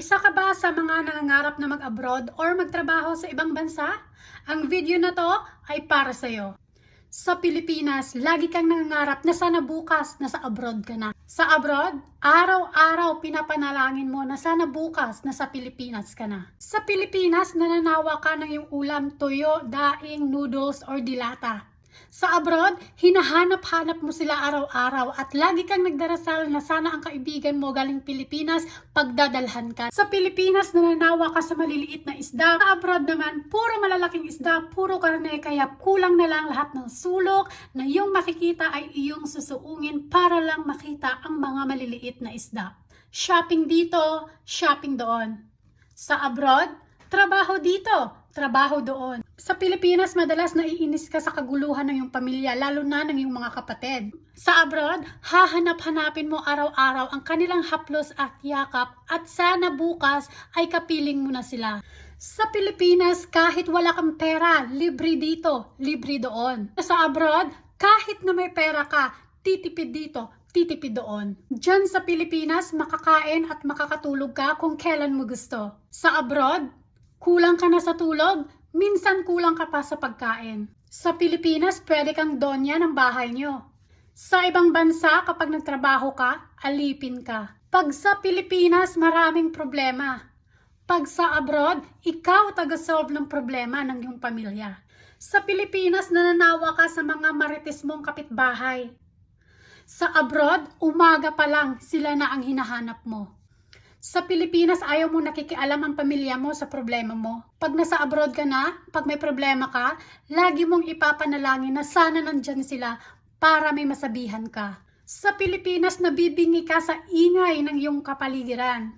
Isa ka ba sa mga nangangarap na mag-abroad or magtrabaho sa ibang bansa? Ang video na to ay para sa'yo. Sa Pilipinas, lagi kang nangangarap na sana bukas nasa abroad ka na. Sa abroad, araw-araw pinapanalangin mo na sana bukas nasa Pilipinas ka na. Sa Pilipinas, nananawa ka ng iyong ulam, tuyo, daing, noodles, or dilata. Sa abroad, hinahanap-hanap mo sila araw-araw at lagi kang nagdarasal na sana ang kaibigan mo galing Pilipinas pagdadalhan ka. Sa Pilipinas, nananawa ka sa maliliit na isda. Sa abroad naman, puro malalaking isda, puro karne, kaya kulang na lang lahat ng sulok na yung makikita ay iyong susuungin para lang makita ang mga maliliit na isda. Shopping dito, shopping doon. Sa abroad, trabaho dito, trabaho doon. Sa Pilipinas, madalas naiinis ka sa kaguluhan ng iyong pamilya, lalo na ng iyong mga kapatid. Sa abroad, hahanap-hanapin mo araw-araw ang kanilang haplos at yakap at sana bukas ay kapiling mo na sila. Sa Pilipinas, kahit wala kang pera, libre dito, libre doon. Sa abroad, kahit na may pera ka, titipid dito, titipid doon. Diyan sa Pilipinas, makakain at makakatulog ka kung kailan mo gusto. Sa abroad, kulang ka na sa tulog, minsan kulang ka pa sa pagkain. Sa Pilipinas, pwede kang donya ng bahay nyo. Sa ibang bansa, kapag nagtrabaho ka, alipin ka. Pag sa Pilipinas, maraming problema. Pag sa abroad, ikaw taga-solve ng problema ng iyong pamilya. Sa Pilipinas, nananawa ka sa mga marites mong kapitbahay. Sa abroad, umaga pa lang sila na ang hinahanap mo. Sa Pilipinas, ayaw mo nakikialam ang pamilya mo sa problema mo. Pag nasa abroad ka na, pag may problema ka, lagi mong ipapanalangin na sana nandyan sila para may masabihan ka. Sa Pilipinas, nabibingi ka sa ingay ng iyong kapaligiran.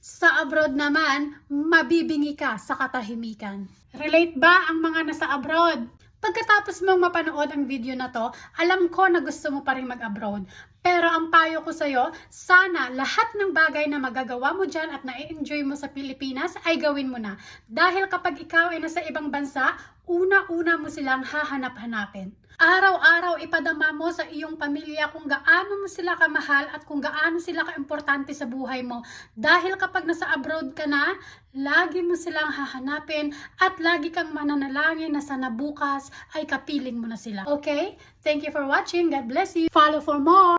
Sa abroad naman, mabibingi ka sa katahimikan. Relate ba ang mga nasa abroad? Pagkatapos mong mapanood ang video na to, alam ko na gusto mo pa rin mag-abroad. Pero ang payo ko sa'yo, sana lahat ng bagay na magagawa mo dyan at na-enjoy mo sa Pilipinas ay gawin mo na. Dahil kapag ikaw ay nasa ibang bansa, una-una mo silang hahanap-hanapin. Araw-araw ipadama mo sa iyong pamilya kung gaano mo sila kamahal at kung gaano sila kaimportante sa buhay mo. Dahil kapag nasa abroad ka na, lagi mo silang hahanapin at lagi kang mananalangin na sana bukas ay kapiling mo na sila. Okay? Thank you for watching. God bless you. Follow for more.